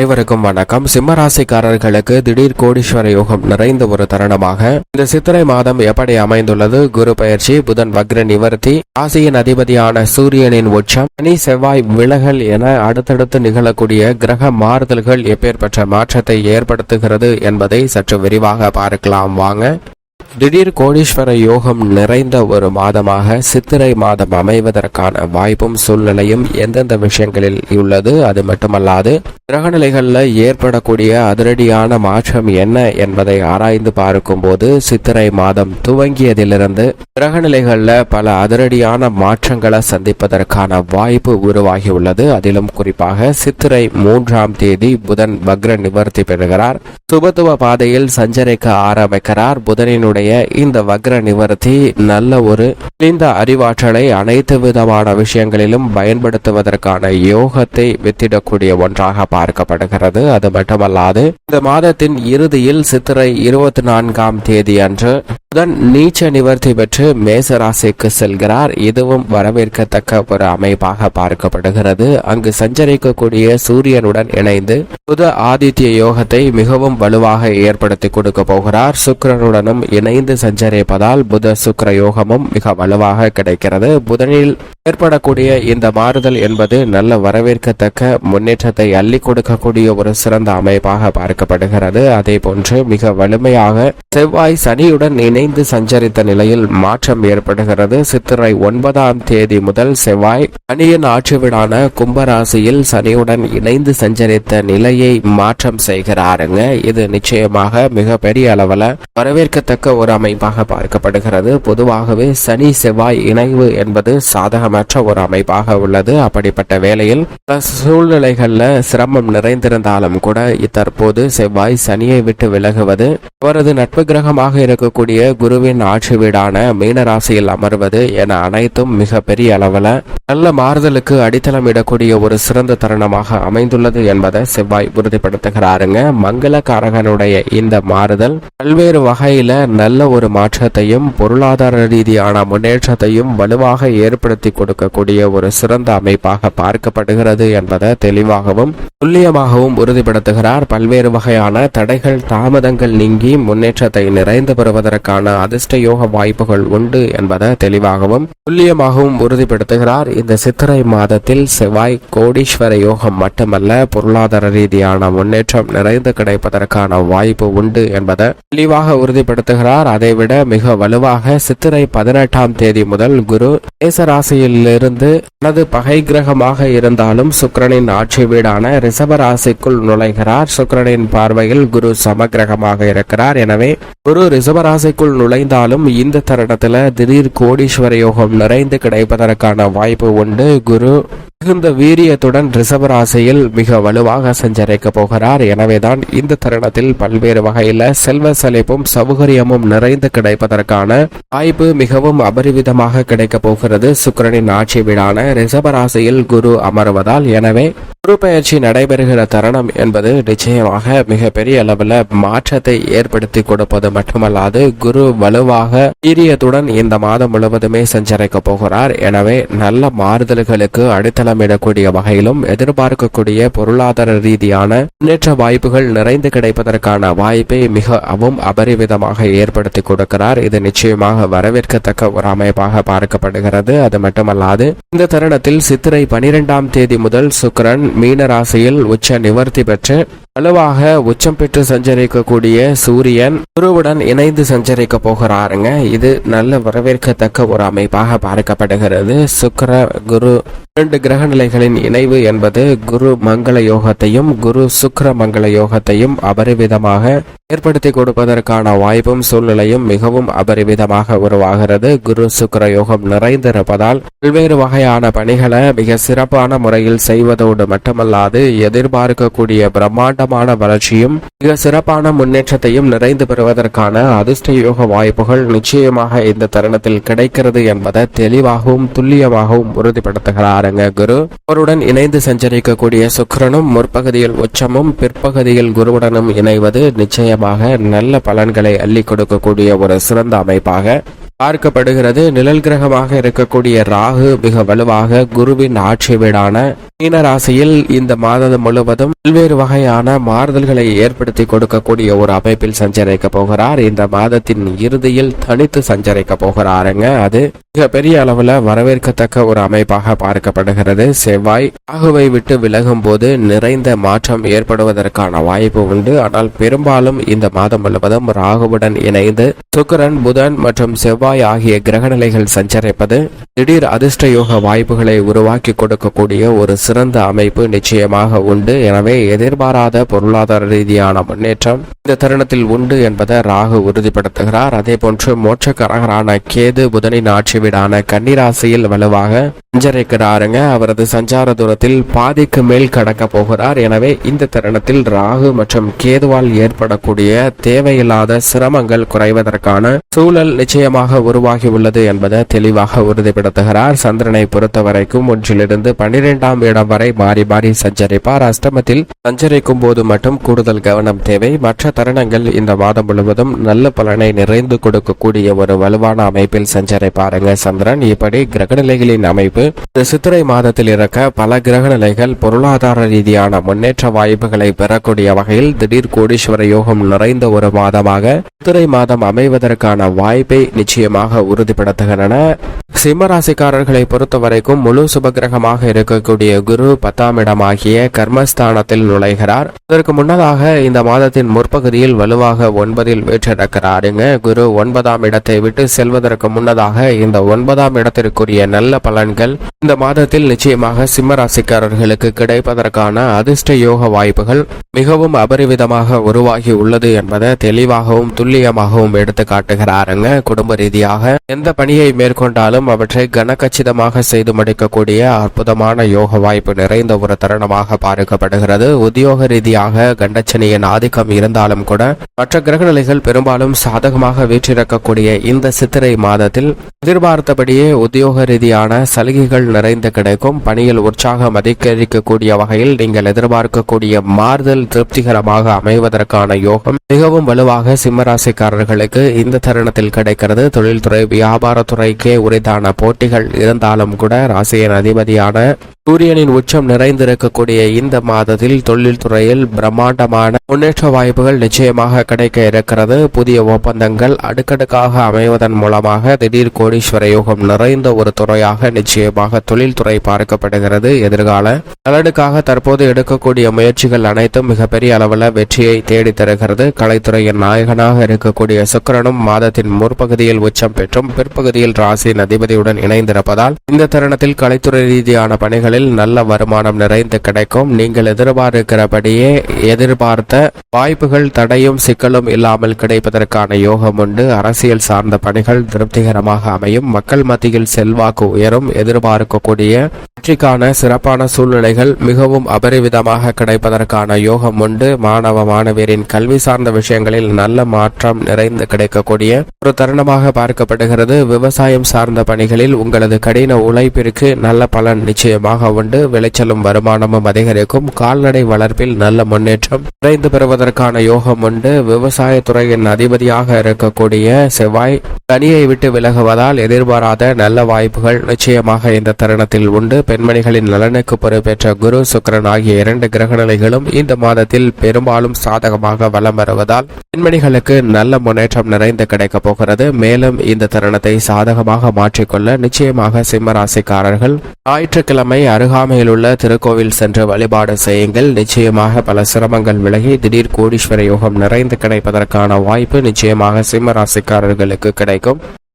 அனைவருக்கும் வணக்கம். சிம்மராசிக்காரர்களுக்கு திடீர் கோடீஸ்வர யோகம் நிறைந்த ஒரு தருணமாக இந்த சித்திரை மாதம் எப்படி அமைந்துள்ளது? குரு பயிற்சி புதன் வக்ர நிவர்த்தி ராசியின் அதிபதியான சூரியனின் உச்சம் சனி செவ்வாய் விலகல் என அடுத்தடுத்து நிகழக்கூடிய கிரக மாறுதல்கள் எப்பேற்பட்ட மாற்றத்தை ஏற்படுத்துகிறது என்பதை சற்று விரிவாக பார்க்கலாம். வாங்க. திடீர் கோடீஸ்வர யோகம் நிறைந்த ஒரு மாதமாக சித்திரை மாதம் அமைவதற்கான வாய்ப்பும் சூழ்நிலையும் எந்தெந்த விஷயங்களில் உள்ளது? அது மட்டுமல்லாது கிரகநிலைகளில் ஏற்படக்கூடிய அதிரடியான மாற்றம் என்ன என்பதை ஆராய்ந்து பார்க்கும்போது சித்திரை மாதம் துவங்கியதிலிருந்து கிரகநிலைகளில் பல அதிரடியான மாற்றங்களை சந்திப்பதற்கான வாய்ப்பு உருவாகியுள்ளது. அதிலும் குறிப்பாக சித்திரை மூன்றாம் தேதி புதன் வக்ர நிவர்த்தி பெறுகிறார். சுபத்துவ பாதையில் சஞ்சரிக்க ஆரம்பிக்கிறார். புதனினுடைய இந்த வக்ர நிவர்த்தி நல்ல ஒரு இந்த அறிவாற்றலை அனைத்து விதமான விஷயங்களிலும் பயன்படுத்துவதற்கான யோகத்தை வித்திடக்கூடிய ஒன்றாக பார்க்கப்படுகிறது. அது மட்டுமல்லாது இந்த மாதத்தின் இறுதியில் சித்திரை இருபத்தி நான்காம் தேதி அன்று புதன் நீச்ச நிவர்த்தி பெற்று மேச ராசிக்கு செல்கிறார். இதுவும் வரவேற்கத்தக்க ஒரு அமைப்பாக பார்க்கப்படுகிறது. அங்கு சஞ்சரிக்கக்கூடிய சூரியனுடன் இணைந்து புத ஆதித்ய யோகத்தை மிகவும் வலுவாக ஏற்படுத்தி கொடுக்க போகிறார். சுக்கரனுடனும் இணைந்து சஞ்சரிப்பதால் புத சுக்கிர யோகமும் மிக வலுவாக கிடைக்கிறது. புதனில் ஏற்படக்கூடிய இந்த மாறுதல் என்பது நல்ல வரவேற்கத்தக்க முன்னேற்றத்தை அள்ளி கொடுக்கக்கூடிய ஒரு சிறந்த அமைப்பாக பார்க்கப்படுகிறது. அதே போன்று மிக வலிமையாக செவ்வாய் சனியுடன் இணைந்து சஞ்சரித்த நிலையில் மாற்றம் ஏற்படுகிறது. சித்திரை ஒன்பதாம் தேதி முதல் செவ்வாய் சனியின் ஆட்சி வீடான கும்பராசியில் சனியுடன் இணைந்து சஞ்சரித்த நிலையை மாற்றம் செய்கிறாருங்க. இது நிச்சயமாக மிக பெரிய அளவில் வரவேற்கத்தக்க ஒரு அமைப்பாக பார்க்கப்படுகிறது. பொதுவாகவே சனி செவ்வாய் இணைவு என்பது சாதகமற்ற ஒரு அமைப்பாக உள்ளது. அப்படிப்பட்ட வேளையில் பல சூழ்நிலைகள்ல சிரமம் நிறைந்திருந்தாலும் கூட தற்போது செவ்வாய் சனியை விட்டு விலகுவது அவரது நட்பு கிரகமாக இருக்கக்கூடிய குருவின் ஆட்சி வீடான மீனராசியில் அமர்வது என அனைத்தும் மிகப்பெரிய அளவில் நல்ல மாறுதலுக்கு அடித்தளம் இடக்கூடிய ஒரு சிறந்த தருணமாக அமைந்துள்ளது என்பதை செவ்வாய் உறுதிப்படுத்துகிறாருங்க. மங்களகாரகனுடைய இந்த மாறுதல் பல்வேறு வகையில நல்ல ஒரு மாற்றத்தையும் பொருளாதார ரீதியான முன்னேற்றத்தையும் வலுவாக ஏற்படுத்தி கொடுக்கக்கூடிய ஒரு சிறந்த அமைப்பாக பார்க்கப்படுகிறது என்பதை தெளிவாகவும் துல்லியமாகவும் உறுதிப்படுத்துகிறார். பல்வேறு வகையான தடைகள் தாமதங்கள் நீங்கி முன்னேற்றத்தை நிறைந்து பெறுவதற்கான அதிர்ஷ்ட யோக வாய்ப்புகள் உண்டு என்பதை தெளிவாகவும் துல்லியமாகவும் உறுதிப்படுத்துகிறார். இந்த சித்திரை மாதத்தில் செவ்வாய் கோடீஸ்வர யோகம் மட்டுமல்ல பொருளாதார ரீதியான முன்னேற்றம் நிறைந்து கிடைப்பதற்கான வாய்ப்பு உண்டு என்பதை தெளிவாக உறுதிப்படுத்துகிறார். அதைவிட மிக வலுவாக சித்திரை பதினெட்டாம் தேதி முதல் குரு மேசராசியிலிருந்து தனது பகை கிரகமாக இருந்தாலும் சுக்கரனின் ஆட்சி வீடான ரிஷபராசிக்குள் நுழைகிறார். சுக்கரனின் பார்வையில் குரு சமகிரகமாக இருக்கிறார். எனவே குரு ரிஷப ராசிக்குள் நுழைந்தாலும் இந்த தருணத்துல திடீர் கோடீஸ்வர யோகம் நிறைந்து கிடைப்பதற்கான வாய்ப்பு உண்டு. குரு மிகுந்த வீரியத்துடன் ரிஷபராசியில் மிக வலுவாக சஞ்சரிக்க போகிறார். எனவேதான் இந்த தருணத்தில் பல்வேறு வகையில செல்வ செழிப்பும் சௌகரியமும் நிறைந்து கிடைப்பதற்கான வாய்ப்பு மிகவும் அபரிவிதமாக கிடைக்க போகிறது. சுக்கிரனின் ஆட்சி வீடான ரிஷபராசியில் குரு அமர்வதால் எனவே குரு பயிற்சி நடைபெறுகிற தருணம் என்பது நிச்சயமாக மிக பெரிய அளவில் மாற்றத்தை ஏற்படுத்தி கொடுப்பது மட்டுமல்லாது குரு வலுவாக வீரியத்துடன் இந்த மாதம் முழுவதுமே சஞ்சரிக்க போகிறார். எனவே நல்ல மாறுதல்களுக்கு அடித்தளமிடக்கூடிய வகையிலும் எதிர்பார்க்கக்கூடிய பொருளாதார ரீதியான முன்னேற்ற வாய்ப்புகள் நிறைந்து கிடைப்பதற்கான வாய்ப்பை மிகவும் அபரிவிதமாக ஏற்படுத்தி கொடுக்கிறார். இது நிச்சயமாக வரவேற்கத்தக்க ஒரு அமைப்பாக பார்க்கப்படுகிறது. அது மட்டுமல்லாது இந்த தருணத்தில் சித்திரை பனிரெண்டாம் தேதி முதல் சுக்கிரன் மீன ராசியில் உச்ச நிவர்த்தி பெற்று வலுவாக உச்சம் பெற்று சஞ்சரிக்கக்கூடிய சூரியன் குருவுடன் இணைந்து சஞ்சரிக்க போகிறாருங்க. இது நல்ல வரவேற்கத்தக்க ஒரு அமைப்பாக பார்க்கப்படுகிறது. சுக்கர குரு இரண்டு கிரக நிலைகளின் இணைவு என்பது குரு மங்கள யோகத்தையும் குரு சுக்கர மங்கள யோகத்தையும் அபரிவிதமாக ஏற்படுத்தி கொடுப்பதற்கான வாய்ப்பும் சூழ்நிலையும் மிகவும் அபரிவிதமாக உருவாகிறது. குரு சுக்கர யோகம் நிறைந்திருப்பதால் பல்வேறு வகையான பணிகளை மிக சிறப்பான முறையில் செய்வதோடு மட்டுமல்லாது எதிர்பார்க்கக்கூடிய பிரம்மாண்டமான வளர்ச்சியும் மிக சிறப்பான முன்னேற்றத்தையும் நிறைந்து பெறுவதற்கான அதிர்ஷ்ட யோக வாய்ப்புகள் நிச்சயமாக இந்த தருணத்தில் கிடைக்கிறது என்பதை தெளிவாகவும் துல்லியமாகவும் உறுதிப்படுத்துகிறாருங்க குரு. அவருடன் இணைந்து சஞ்சரிக்கக்கூடிய சுக்கரனும் முற்பகுதியில் உச்சமும் பிற்பகுதியில் குருவுடனும் இணைவது நிச்சயம் நிச்சயமாக நல்ல பலன்களை அள்ளி கொடுக்கக்கூடிய ஒரு சிறந்த அமைப்பாக பார்க்கப்படுகிறது. நிழல் கிரகமாக இருக்கக்கூடிய ராகு மிக வலுவாக குருவின் ஆட்சி வீடான மீன ராசியில் இந்த மாதம் முழுவதும் பல்வேறு வகையான மாறுதல்களை ஏற்படுத்தி கொடுக்கக்கூடிய ஒரு அமைப்பில் சஞ்சரிக்க போகிறார். இந்த மாதத்தின் இறுதியில் தனித்து சஞ்சரிக்க போகிறாருங்க. அது மிக பெரிய அளவுல வரவேற்கத்தக்க ஒரு அமைப்பாக பார்க்கப்படுகிறது. செவ்வாய் ராகுவை விட்டு விலகும் போது நிறைந்த மாற்றம் ஏற்படுவதற்கான வாய்ப்பு உண்டு. ஆனால் பெரும்பாலும் இந்த மாதம் முழுவதும் ராகுவுடன் இணைந்து சுக்கிரன் புதன் மற்றும் செவ்வாய் ஆகிய கிரகநிலைகள் சஞ்சரிப்பது திடீர் அதிர்ஷ்ட யோக வாய்ப்புகளை உருவாக்கி கொடுக்கக்கூடிய ஒரு சிறந்த அமைப்பு நிச்சயமாக உண்டு. எனவே எதிர்பாராத பொருளாதார ரீதியான முன்னேற்றம் இந்த தருணத்தில் உண்டு என்பதை ராகு உறுதிப்படுத்துகிறார். அதே போன்று மோட்சக்காரகரான கேது புதனின் ஆட்சி வீடான கன்னிராசியில் வலுவாக சஞ்சரிக்கிறாருங்க. அவரது சஞ்சார தூரத்தில் பாதிக்கு மேல் கடக்க போகிறார். எனவே இந்த தருணத்தில் ராகு மற்றும் கேதுவால் ஏற்படக்கூடிய தேவையில்லாத சிரமங்கள் குறைவதற்கான சூழல் நிச்சயமாக உருவாகி உள்ளது என்பதை தெளிவாக உறுதிப்படுத்துகிறார். சந்திரனை பொறுத்த வரைக்கும் ஒன்றிலிருந்து பன்னிரெண்டாம் இடம் வரை மாறி மாறி சஞ்சரிப்பார். அஷ்டமத்தில் சஞ்சரிக்கும் போது மட்டும் கூடுதல் கவனம் தேவை. மற்ற தருணங்கள் இந்த மாதம் முழுவதும் நல்ல பலனை நிறைந்து கொடுக்கக்கூடிய ஒரு வலுவான அமைப்பில் சஞ்சரிப்பாருங்க சந்திரன். இப்படி கிரகநிலைகளின் அமைப்பு இந்த சித்திரை மாதத்தில் இருக்க பல கிரகநிலைகள் பொருளாதார ரீதியான முன்னேற்ற வாய்ப்புகளை பெறக்கூடிய வகையில் திடீர் கோடீஸ்வர யோகம் நிறைந்த ஒரு மாதமாக சித்திரை மாதம் அமைவதற்கான வாய்ப்பை நிச்சயமாக உறுதிப்படுத்துகின்றன. சிம்மராசிக்காரர்களை பொறுத்தவரைக்கும் முழு சுபகிரகமாக இருக்கக்கூடிய குரு பத்தாம் இடமாகிய கர்மஸ்தானத்தில் நுழைகிறார். அதற்கு முன்னதாக இந்த மாதத்தின் முற்பகுதியில் வலுவாக ஒன்பதில் வீற்றிருக்கிறாருங்க குரு ஒன்பதாம் இடத்தை விட்டு செல்வதற்கு முன்னதாக இந்த ஒன்பதாம் இடத்திற்குரிய நல்ல பலன்கள் இந்த மாதத்தில் நிச்சயமாக சிம்மராசிக்காரர்களுக்கு கிடைப்பதற்கான அதிர்ஷ்ட யோக வாய்ப்புகள் மிகவும் அபரிவிதமாக உருவாகி உள்ளது என்பதை தெளிவாகவும் துல்லியமாகவும் எடுத்து காட்டுகிறாருங்க குடும்ப ரீதியாக எந்த பணியை மேற்கொண்டாலும் அவற்றை கனக்கச்சிதமாக செய்து முடிக்கக்கூடிய அற்புதமான யோக வாய்ப்பு நிறைந்த ஒரு தருணமாக பார்க்கப்படுகிறது உத்தியோக ரீதியாக கண்டச்சனியின் ஆதிக்கம் இருந்தாலும் கூட மற்ற கிரகநிலைகள் பெரும்பாலும் சாதகமாக வீற்றிருக்கக்கூடிய இந்த சித்திரை மாதத்தில் எதிர்பார்த்தபடியே உத்தியோக ரீதியான சலுகைகள் நிறைந்து கிடைக்கும். பணியில் உற்சாகம் அதிகரிக்கக்கூடிய வகையில் நீங்கள் எதிர்பார்க்கக்கூடிய மாறுதல் திருப்திகரமாக அமைவதற்கான யோகம் மிகவும் வலுவாக சிம்மராசிக்காரர்களுக்கு இந்த தருணத்தில் கிடைக்கிறது. தொழில்துறை வியாபாரத்துறைக்கே உரிதான போட்டிகள் இருந்தாலும் கூட ராசியின் அதிபதியான சூரியனின் உச்சம் நிறைந்திருக்கக்கூடிய இந்த மாதத்தில் தொழில்துறையில் பிரம்மாண்டமான முன்னேற்ற வாய்ப்புகள் நிச்சயமாக கிடைக்க இருக்கிறது. புதிய ஒப்பந்தங்கள் அடுக்கடுக்காக அமைவதன் மூலமாக திடீர் கோடீஸ்வர யோகம் நிறைந்த ஒரு துறையாக நிச்சயமாக தொழில்துறை பார்க்கப்படுகிறது. எதிர்கால நலனுக்காக தற்போது எடுக்கக்கூடிய முயற்சிகள் அனைத்தும் மிகப்பெரிய அளவில் வெற்றியை தேடி தருகிறது. கலைத்துறையின் நாயகனாக இருக்கக்கூடிய சுக்கிரனும் மாதத்தின் முற்பகுதியில் உச்சம் பெற்றும் பிற்பகுதியில் ராசியின் அதிபதியுடன் இணைந்திருப்பதால் இந்த தருணத்தில் கலைத்துறை ரீதியான பணிகள் பணிகளில் நல்ல வருமானம் நிறைந்து கிடைக்கும். நீங்கள் எதிர்பார்க்கிறபடியே எதிர்பார்த்த வாய்ப்புகள் தடையும் சிக்கலும் இல்லாமல் கிடைப்பதற்கான யோகம் உண்டு. அரசியல் சார்ந்த பணிகள் திருப்திகரமாக அமையும். மக்கள் மத்தியில் செல்வாக்கு உயரும். எதிர்பார்க்கக்கூடிய வெற்றிக்கான சிறப்பான சூழ்நிலைகள் மிகவும் அபரிவிதமாக கிடைப்பதற்கான யோகம் உண்டு. மாணவ மாணவியரின் கல்வி சார்ந்த விஷயங்களில் நல்ல மாற்றம் நிறைந்து கிடைக்கக்கூடிய ஒரு தருணமாக பார்க்கப்படுகிறது. விவசாயம் சார்ந்த பணிகளில் உங்களது கடின உழைப்பிற்கு நல்ல பலன் நிச்சயமாக உண்டு. விளைச்சலும் வருமானமும் அதிகரிக்கும். கால்நடை வளர்ப்பில் நல்ல முன்னேற்றம். நிறைந்து பெறுவதற்கான யோகம் உண்டு. விவசாயத்துறையின் அதிபதியாக இருக்கக்கூடிய செவ்வாய் கனியை விட்டு விலகுவதால் எதிர்பாராத நல்ல வாய்ப்புகள் நிச்சயமாக இந்த தருணத்தில் உண்டு. பெண்மணிகளின் நலனுக்கு பொறுப்பேற்ற குரு சுக்கிரன் ஆகிய இரண்டு கிரகநிலைகளும் இந்த மாதத்தில் பெரும்பாலும் சாதகமாக வலம் வருவதால் பெண்மணிகளுக்கு நல்ல முன்னேற்றம் நிறைந்து கிடைக்கப் போகிறது. மேலும் இந்த தருணத்தை சாதகமாக மாற்றிக்கொள்ள நிச்சயமாக சிம்மராசிக்காரர்கள் ஞாயிற்றுக்கிழமை அருகாமையில் உள்ள திருக்கோவில் சென்று வழிபாடு செய்யுங்கள். நிச்சயமாக பல சிரமங்கள் விலகி திடீர் கோடீஸ்வர யோகம் நிறைந்து கிடைப்பதற்கான வாய்ப்பு நிச்சயமாக சிம்ம ராசிக்காரர்களுக்கு கிடைக்கும்.